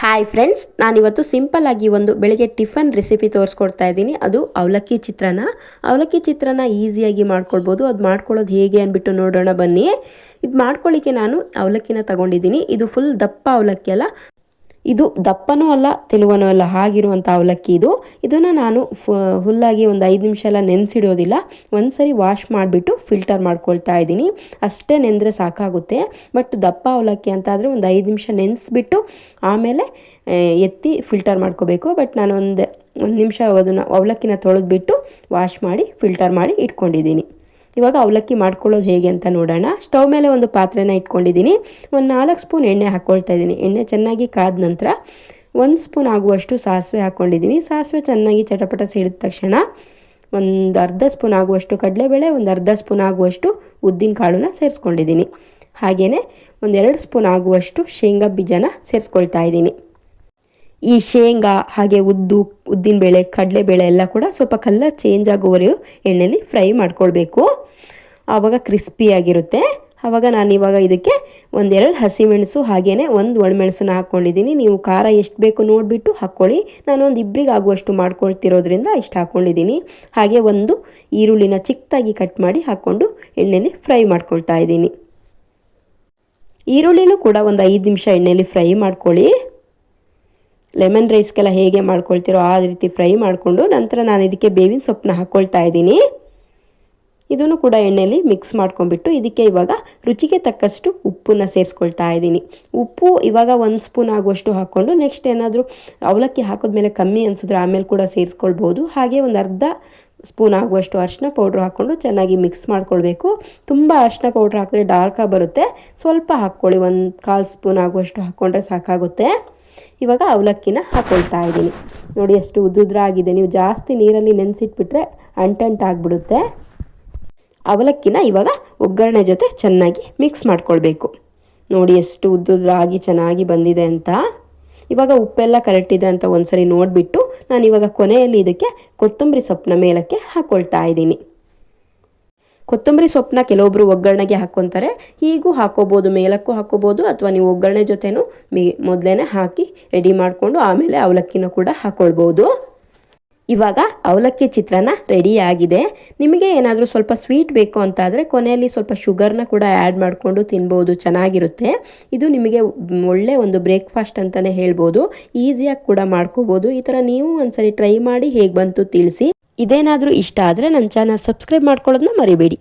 Hi friends ನಾನಿವತ್ತು simple ಆಗಿ ಒಂದು ಬೆಳಿಗ್ಗೆ ಟಿಫನ್ ರೆಸಿಪಿ ತೋರಿಸ್ಕೊಡ್ತಾ ಇದ್ದೀನಿ. ಅದು ಅವಲಕ್ಕಿ ಚಿತ್ರಾನ್ನ. ಅವಲಕ್ಕಿ ಚಿತ್ರಾನ್ನ ಈಸಿಯಾಗಿ ಮಾಡ್ಕೊಳ್ಬೋದು. ಅದು ಮಾಡ್ಕೊಳ್ಳೋದು ಹೇಗೆ ಅಂದ್ಬಿಟ್ಟು ನೋಡೋಣ ಬನ್ನಿ. ಇದು ಮಾಡ್ಕೊಳ್ಳಿಕ್ಕೆ ನಾನು ಅವಲಕ್ಕಿನ ತಗೊಂಡಿದ್ದೀನಿ. ಇದು ಫುಲ್ ದಪ್ಪ ಅವಲಕ್ಕಿ ಅಲ್ಲ. ಇದು ದಪ್ಪನೂ ಅಲ್ಲ ತೆಲುವನೂ ಅಲ್ಲ, ಹಾಗಿರುವಂಥ ಅವಲಕ್ಕಿ ಇದು. ಇದನ್ನು ನಾನು ಹುಲ್ಲಾಗಿ ಒಂದು ಐದು ನಿಮಿಷ ಎಲ್ಲ ನೆನೆಸಿಡೋದಿಲ್ಲ. ಒಂದು ಸರಿ ವಾಶ್ ಮಾಡಿಬಿಟ್ಟು ಫಿಲ್ಟರ್ ಮಾಡ್ಕೊಳ್ತಾ ಇದ್ದೀನಿ. ಅಷ್ಟೇ ನೆಂದರೆ ಸಾಕಾಗುತ್ತೆ. ಬಟ್ ದಪ್ಪ ಅವಲಕ್ಕಿ ಅಂತಾದರೆ ಒಂದು ಐದು ನಿಮಿಷ ನೆನೆಸ್ಬಿಟ್ಟು ಆಮೇಲೆ ಎತ್ತಿ ಫಿಲ್ಟರ್ ಮಾಡ್ಕೋಬೇಕು. ಬಟ್ ನಾನು ಒಂದು ಒಂದು ನಿಮಿಷ ಅದನ್ನು ಅವಲಕ್ಕಿನ ತೊಳೆದ್ಬಿಟ್ಟು ವಾಶ್ ಮಾಡಿ ಫಿಲ್ಟರ್ ಮಾಡಿ ಇಟ್ಕೊಂಡಿದ್ದೀನಿ. ಇವಾಗ ಅವಲಕ್ಕಿ ಮಾಡ್ಕೊಳ್ಳೋದು ಹೇಗೆ ಅಂತ ನೋಡೋಣ. ಸ್ಟವ್ ಮೇಲೆ ಒಂದು ಪಾತ್ರೆನ ಇಟ್ಕೊಂಡಿದ್ದೀನಿ. ಒಂದು ನಾಲ್ಕು ಸ್ಪೂನ್ ಎಣ್ಣೆ ಹಾಕ್ಕೊಳ್ತಾ ಇದ್ದೀನಿ. ಎಣ್ಣೆ ಚೆನ್ನಾಗಿ ಕಾದ ನಂತರ ಒಂದು ಸ್ಪೂನ್ ಆಗುವಷ್ಟು ಸಾಸಿವೆ ಹಾಕ್ಕೊಂಡಿದ್ದೀನಿ ಸಾಸಿವೆ ಚೆನ್ನಾಗಿ ಚಟಪಟ ಸಿಡಿದ ತಕ್ಷಣ ಒಂದು ಅರ್ಧ ಸ್ಪೂನ್ ಆಗುವಷ್ಟು ಕಡಲೆಬೇಳೆ, ಒಂದು ಅರ್ಧ ಸ್ಪೂನ್ ಆಗುವಷ್ಟು ಉದ್ದಿನ ಕಾಳನ್ನ ಸೇರಿಸ್ಕೊಂಡಿದ್ದೀನಿ. ಹಾಗೆಯೇ ಒಂದೆರಡು ಸ್ಪೂನ್ ಆಗುವಷ್ಟು ಶೇಂಗಾ ಬೀಜನ ಸೇರಿಸ್ಕೊಳ್ತಾ ಇದ್ದೀನಿ. ಈ ಶೇಂಗಾ, ಹಾಗೆ ಉದ್ದು ಕಡಲೆ ಕಡಲೆಬೇಳೆ ಎಲ್ಲ ಕೂಡ ಸ್ವಲ್ಪ ಕಲ್ಲರ್ ಚೇಂಜ್ ಆಗುವವರೆಗೂ ಎಣ್ಣೆಯಲ್ಲಿ ಫ್ರೈ ಮಾಡ್ಕೊಳ್ಬೇಕು. ಆವಾಗ ಕ್ರಿಸ್ಪಿಯಾಗಿರುತ್ತೆ ಆವಾಗ ನಾನು ಇವಾಗ ಇದಕ್ಕೆ ಒಂದೆರಡು ಹಸಿಮೆಣಸು ಹಾಗೆಯೇ ಒಂದು ಒಣಮೆಣಸನ್ನ ಹಾಕ್ಕೊಂಡಿದ್ದೀನಿ. ನೀವು ಖಾರ ಎಷ್ಟು ಬೇಕು ನೋಡಿಬಿಟ್ಟು ಹಾಕ್ಕೊಳ್ಳಿ. ನಾನು ಒಂದು ಇಬ್ಬರಿಗೆ ಆಗುವಷ್ಟು ಮಾಡ್ಕೊಳ್ತಿರೋದ್ರಿಂದ ಇಷ್ಟು ಹಾಕ್ಕೊಂಡಿದ್ದೀನಿ. ಹಾಗೆ ಒಂದು ಈರುಳ್ಳಿನ ಚಿಕ್ಕದಾಗಿ ಕಟ್ ಮಾಡಿ ಹಾಕ್ಕೊಂಡು ಎಣ್ಣೆಯಲ್ಲಿ ಫ್ರೈ ಮಾಡ್ಕೊಳ್ತಾ ಇದ್ದೀನಿ. ಈರುಳ್ಳಿನೂ ಕೂಡ ಒಂದು ಐದು ನಿಮಿಷ ಎಣ್ಣೆಯಲ್ಲಿ ಫ್ರೈ ಮಾಡ್ಕೊಳ್ಳಿ. ಲೆಮನ್ ರೈಸ್ಗೆಲ್ಲ ಹೇಗೆ ಮಾಡ್ಕೊಳ್ತಿರೋ ಆ ರೀತಿ ಫ್ರೈ ಮಾಡಿಕೊಂಡು ನಂತರ ನಾನು ಇದಕ್ಕೆ ಬೇವಿನ ಸೊಪ್ಪನ್ನ ಹಾಕ್ಕೊಳ್ತಾ ಇದ್ದೀನಿ. ಇದನ್ನು ಕೂಡ ಎಣ್ಣೆಯಲ್ಲಿ ಮಿಕ್ಸ್ ಮಾಡ್ಕೊಂಡ್ಬಿಟ್ಟು ಇದಕ್ಕೆ ಇವಾಗ ರುಚಿಗೆ ತಕ್ಕಷ್ಟು ಉಪ್ಪನ್ನು ಸೇರಿಸ್ಕೊಳ್ತಾ ಇದ್ದೀನಿ. ಉಪ್ಪು ಇವಾಗ ಒಂದು ಸ್ಪೂನ್ ಆಗುವಷ್ಟು ಹಾಕ್ಕೊಂಡು ನೆಕ್ಸ್ಟ್ ಏನಾದರೂ ಅವಲಕ್ಕಿ ಹಾಕಿದ್ಮೇಲೆ ಕಮ್ಮಿ ಅನಿಸಿದ್ರೆ ಆಮೇಲೆ ಕೂಡ ಸೇರಿಸ್ಕೊಳ್ಬೋದು. ಹಾಗೆ ಒಂದು ಅರ್ಧ ಸ್ಪೂನ್ ಆಗುವಷ್ಟು ಅರಿಶಿನ ಪೌಡ್ರ್ ಹಾಕ್ಕೊಂಡು ಚೆನ್ನಾಗಿ ಮಿಕ್ಸ್ ಮಾಡ್ಕೊಳ್ಬೇಕು. ತುಂಬ ಅರಿಶಿನ ಪೌಡ್ರ್ ಹಾಕಿದ್ರೆ ಡಾರ್ಕಾಗಿ ಬರುತ್ತೆ. ಸ್ವಲ್ಪ ಹಾಕ್ಕೊಳ್ಳಿ, ಒಂದು ಕಾಲು ಸ್ಪೂನ್ ಆಗುವಷ್ಟು ಹಾಕ್ಕೊಂಡ್ರೆ ಸಾಕಾಗುತ್ತೆ. ಇವಾಗ ಅವಲಕ್ಕಿನ ಹಾಕ್ಕೊಳ್ತಾ ಇದ್ದೀನಿ. ನೋಡಿ ಎಷ್ಟು ಉದ್ದುದ್ರ ಆಗಿದೆ ನೀವು ಜಾಸ್ತಿ ನೀರಲ್ಲಿ ನೆನೆಸಿಟ್ಬಿಟ್ರೆ ಅಂಟಂಟಾಗ್ಬಿಡುತ್ತೆ ಅವಲಕ್ಕಿನ ಇವಾಗ ಒಗ್ಗರಣೆ ಜೊತೆ ಚೆನ್ನಾಗಿ ಮಿಕ್ಸ್ ಮಾಡ್ಕೊಳ್ಬೇಕು. ನೋಡಿ ಎಷ್ಟು ಉದ್ದುದ್ರಾಗಿ ಚೆನ್ನಾಗಿ ಬಂದಿದೆ ಅಂತ. ಇವಾಗ ಉಪ್ಪೆಲ್ಲ ಕರೆಕ್ಟ್ ಇದೆ ಅಂತ ಒಂದ್ಸರಿ ನೋಡಿಬಿಟ್ಟು ನಾನು ಇವಾಗ ಕೊನೆಯಲ್ಲಿ ಇದಕ್ಕೆ ಕೊತ್ತಂಬರಿ ಸೊಪ್ಪಿನ ಮೇಲಕ್ಕೆ ಹಾಕ್ಕೊಳ್ತಾ ಇದ್ದೀನಿ. ಕೊತ್ತಂಬರಿ ಸೊಪ್ಪನ್ನ ಕೆಲವೊಬ್ಬರು ಒಗ್ಗರಣೆಗೆ ಹಾಕ್ಕೊತಾರೆ. ಹೀಗೂ ಹಾಕೋಬೋದು, ಮೇಲಕ್ಕೂ ಹಾಕೋಬೋದು, ಅಥವಾ ನೀವು ಒಗ್ಗರಣೆ ಜೊತೆನೂ ಮೇ ಮೊದಲೇ ಹಾಕಿ ರೆಡಿ ಮಾಡಿಕೊಂಡು ಆಮೇಲೆ ಅವಲಕ್ಕಿನ ಕೂಡ ಹಾಕ್ಕೊಳ್ಬೋದು ಇವಾಗ ಅವಲಕ್ಕಿ ಚಿತ್ರಾನ್ನ ರೆಡಿ ಆಗಿದೆ. ನಿಮಗೆ ಏನಾದರೂ ಸ್ವಲ್ಪ ಸ್ವೀಟ್ ಬೇಕು ಅಂತಾದರೆ ಕೊನೆಯಲ್ಲಿ ಸ್ವಲ್ಪ ಶುಗರ್ನ ಕೂಡ ಆ್ಯಡ್ ಮಾಡಿಕೊಂಡು ತಿನ್ಬೋದು, ಚೆನ್ನಾಗಿರುತ್ತೆ. ಇದು ನಿಮಗೆ ಒಳ್ಳೆ ಒಂದು ಬ್ರೇಕ್ಫಾಸ್ಟ್ ಅಂತಲೇ ಹೇಳ್ಬೋದು. ಈಸಿಯಾಗಿ ಕೂಡ ಮಾಡ್ಕೋಬೋದು. ಈ ಥರ ನೀವು ಒಂದ್ಸರಿ ಟ್ರೈ ಮಾಡಿ ಹೇಗೆ ಬಂತು ತಿಳಿಸಿ. ಇದೇನಾದರೂ ಇಷ್ಟ ಆದರೆ ನನ್ನ ಚಾನಲ್ ಸಬ್ಸ್ಕ್ರೈಬ್ ಮಾಡ್ಕೊಳ್ಳೋದನ್ನ ಮರಿಬೇಡಿ.